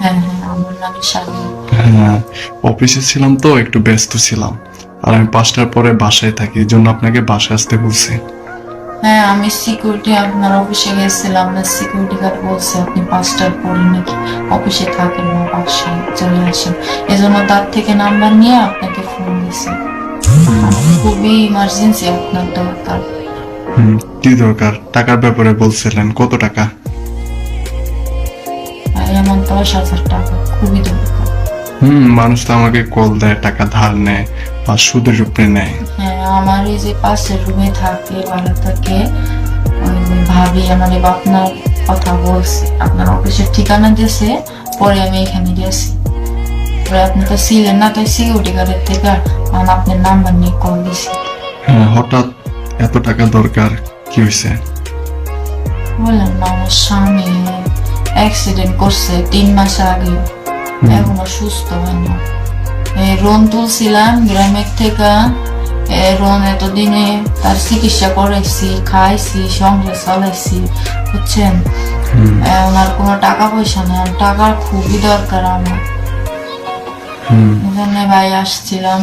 হ্যাঁ হ্যাঁ আমার নামে স্বামী হ্যাঁ অফিসে ছিলাম তো একটু ব্যস্ত ছিলাম। আর আমি পাঁচটার পরে বাসায় থাকি এই জন্য আপনাকে বাসায় আসতে বলছি। হ্যাঁ আমি সিকিউরিটি আপনার অফিসে গেছিলাম না সিকিউরিটি গার্ড বলছে আপনি পাঁচটার পরে নাকি অফিসে থাকেন না বাসায় চলে আসেন। এজন্য তার থেকে নাম্বার নিয়ে আপনাকে ফোন দিছি। খুবই ইমার্জেন্সি আপনার দরকার। হুম, কি দরকার? টাকার ব্যাপারে বলছিলেন কত টাকা? দশ হাজার টাকা খুবই দরকার। হুম মানুষ তো আমাকে কল দেয় টাকা ধার নেয় বা সুদের উপরে নেয়। হ্যাঁ আমার এই যে পাশের রুমে থাকে ভালো থাকে ভাবি আমার আপনার কথা বলছে আপনার অফিসের ঠিকানা দিয়েছে পরে আমি এখানে গেছি। পরে আপনি তো ছিলেন না তাই সিকিউরিটি গার্ডের থেকে আমি আপনার নাম্বার নিয়ে কল দিছি। হ্যাঁ হঠাৎ এত টাকা দরকার কি হয়েছে বললাম না আমার স্বামী অ্যাক্সিডেন্ট করছে তিন মাস আগে। এখনও সুস্থ হয় না এই রোন তুলছিলাম গ্রামের থেকে। রোন এতদিনে তার চিকিৎসা করাইছি খাইছি সংসার চালাইছি বুঝছেন? আর কোনো টাকা পয়সা নেই আর টাকার খুবই দরকার আমার। ভাই আসছিলাম।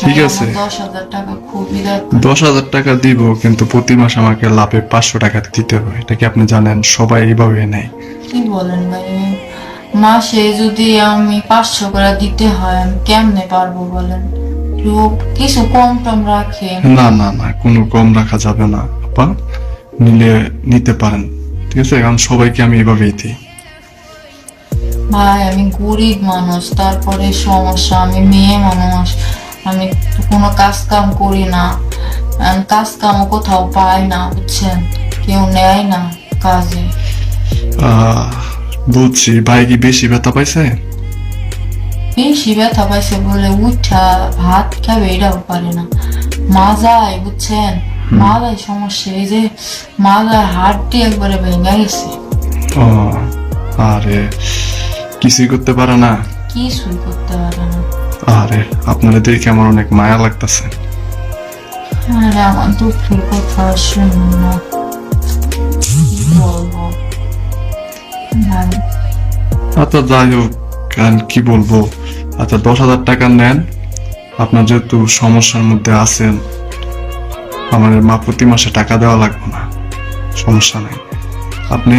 ঠিক আছে। দশ হাজার টাকা দিব কিন্তু প্রতি মাস আমাকে লাভে পাঁচশো টাকা দিতে হবে। এটা কি আপনি জানেন? সবাই এইভাবে নেয়। কি বলেন ভাই মাসে যদি আমি পাঁচশো করে দিতে হয় আমি কেমনে পারব বলেন? কিছু কম টম রাখেন না না না কোনো কম রাখা যাবে না আপা। নিলে নিতে পারেন ঠিক আছে? কারণ সবাইকে আমি এইভাবেই দিই। ভাই আমি গরিব মানুষ তারপরে সমস্যা আমি মেয়ে মানুষ। আমি কোনো কাজ কাম করি না। কাজ কামও কোথাও পাই না বুঝছেন? কেউ নেয় না কাজে। বুঝছি। ভাই কি বেশি ব্যথা পাইছে? বেশি ব্যথা পাইছে বলে উঠা ভাত খাবে এটাও পারে না। মাজায় বুঝছেন? মাজায় সমস্যা এই যে মাজায় হাড়টি একবারে ভেঙে গেছে। আরে কিছুই করতে পারে না। কিছুই করতে পারে না। আরে আপনারা দেখে আমার অনেক মায়া লাগতেছে। আরে আমার কথা বলব। আচ্ছা যাই হোক কি বলব? আচ্ছা দশ হাজার টাকা নেন। আপনার যেহেতু সমস্যার মধ্যে আছেন আমার মা প্রতি মাসে টাকা দেওয়া লাগবে না। সমস্যা নেই। আপনি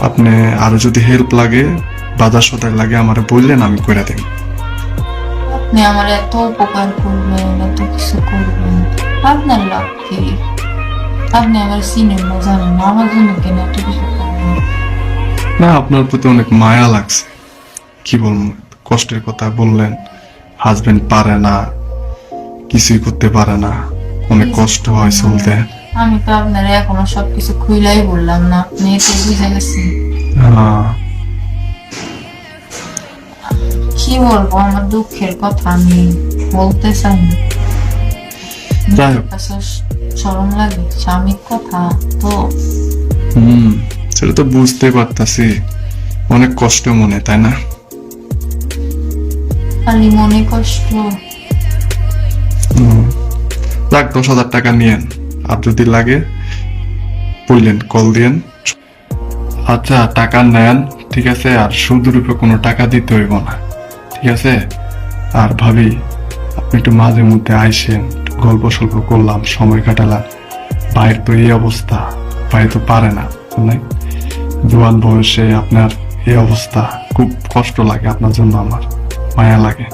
আপনি আরও যদি হেল্প লাগে বাজার সদায় লাগে আমার বললেন আমি করে দেব। আপনি আমার এত উপকার করবেন এত কিছু করবেন আপনার লাভ কি? আপনি আমার সিনেমা জানেন না আমার জন্য কেন এত কিছু করবেন না আপনার প্রতি অনেক মায়া লাগছে। কি বলব কষ্টের কথা বললেন হাজবেন্ড পারে না কিছুই করতে পারে না অনেক কষ্ট হয় চলতে। আমি তো আপনার এখনও সবকিছু খুইলাই বললাম না আপনি এতে বুঝে গেছেন। আহ, কি বলব? আমার দুঃখের কথা আমি বলতে চাই না। যাই হোক। কাছে সরম লাগে স্বামীর কথা তো। হুম সেটা তো বুঝতে পারতাছি। অনেক কষ্ট মনে তাই না? খালি মনে কষ্ট। হুম। যাক দশ হাজার টাকা নিয়েন। আর যদি লাগে বললেন কল দিয়েন। আচ্ছা টাকা নেন ঠিক আছে? আর সুদের উপরে কোনো টাকা দিতে হইব না। ঠিক আছে? আর ভাবি, আপনি একটু মাঝে মধ্যে আইসেন গল্প সল্প করলাম, সময় কাটালাম। ভাইয়ের তো এই অবস্থা, ভাই তো পারে না? জোয়ান বয়সে আপনার এই অবস্থা, খুব কষ্ট লাগে আপনার জন্য আমার, মায়া লাগে।